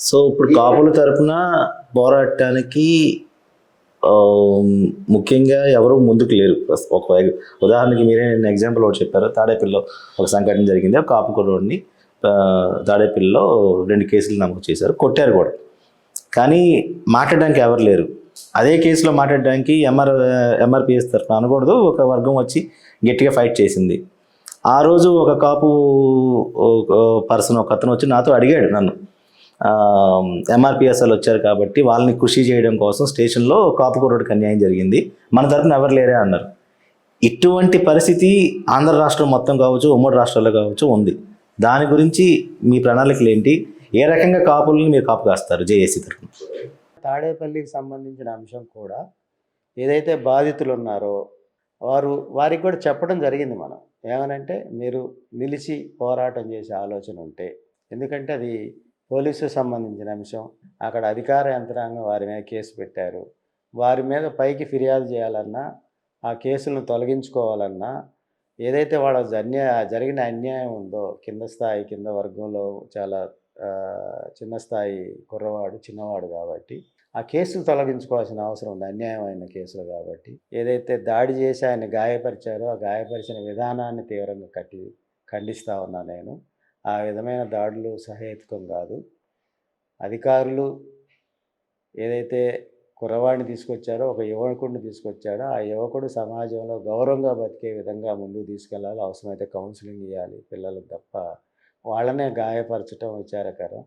So ఇప్పుడు కాపుల తరపున పోరాటానికి ఆ, ముఖ్యంగా ఎవరు ముందుకు లేరు. ఒక ఉదాహరణకి మీరే నేను ఎగ్జాంపుల్ ఒకటి చెప్పారు. తాడేపల్లిలో ఒక సంఘటన జరిగింది. ఒక కాపు కుర్రోడిని తాడేపల్లిలో రెండు కేసులు నమోదు చేశారు. కొట్టారు కూడా. కానీ మాట్లాడడానికి ఎవరు లేరు. అదే కేసులో మాట్లాడడానికి ఎంఆర్ ఎంఆర్పిఎస్ తరఫున అనకూడదు. ఒక వర్గం వచ్చి గట్టిగా ఫైట్ చేసింది. ఆ రోజు ఒక కాపు పర్సన్ ఒక అతను వచ్చి నాతో అడిగాడు నన్ను. ఎంఆర్పిఎస్ఎల్ వచ్చారు కాబట్టి వాళ్ళని కృషి చేయడం కోసం స్టేషన్లో కాపుకూరుడికి అన్యాయం జరిగింది. మన తరఫున ఎవరు లేరే అన్నారు. ఇటువంటి పరిస్థితి ఆంధ్ర రాష్ట్రం మొత్తం కావచ్చు ఉమ్మడి రాష్ట్రాల్లో కావచ్చు ఉంది. దాని గురించి మీ ప్రణాళికలు ఏంటి? ఏ రకంగా కాపుల్ని మీరు కాపు కాస్తారు జేఏసీ తరఫున తాడేపల్లికి సంబంధించిన అంశం కూడా ఏదైతే బాధితులు ఉన్నారో వారు వారికి కూడా చెప్పడం జరిగింది మనం. ఏమనంటే మీరు నిలిచి పోరాటం చేసే ఆలోచన ఉంటే ఎందుకంటే అది పోలీసు సంబంధించిన అంశం. అక్కడ అధికార యంత్రాంగం వారి మీద కేసు పెట్టారు. వారి మీద పైకి ఫిర్యాదు చేయాలన్నా ఆ కేసులను తొలగించుకోవాలన్నా ఏదైతే వాళ్ళ అన్యాయ జరిగిన అన్యాయం ఉందో కింద స్థాయి కింద వర్గంలో చాలా చిన్న స్థాయి కుర్రవాడు చిన్నవాడు కాబట్టి ఆ కేసులు తొలగించుకోవాల్సిన అవసరం ఉంది. అన్యాయమైన కేసులు కాబట్టి. ఏదైతే దాడి చేసి ఆయన గాయపరిచారో ఆ గాయపరిచిన విధానాన్ని తీవ్రంగా కట్టి ఖండిస్తా ఉన్నా నేను. ఆ విధమైన దాడులు సహేతుకం కాదు. అధికారులు ఏదైతే కుర్రవాడిని తీసుకొచ్చారో ఒక యువకుడిని తీసుకొచ్చాడో ఆ యువకుడు సమాజంలో గౌరవంగా బతికే విధంగా ముందుకు తీసుకెళ్ళాలి అవసరమైతే కౌన్సిలింగ్ ఇవ్వాలి పిల్లలకు తప్ప. వాళ్ళనే గాయపరచడం విచారకరం.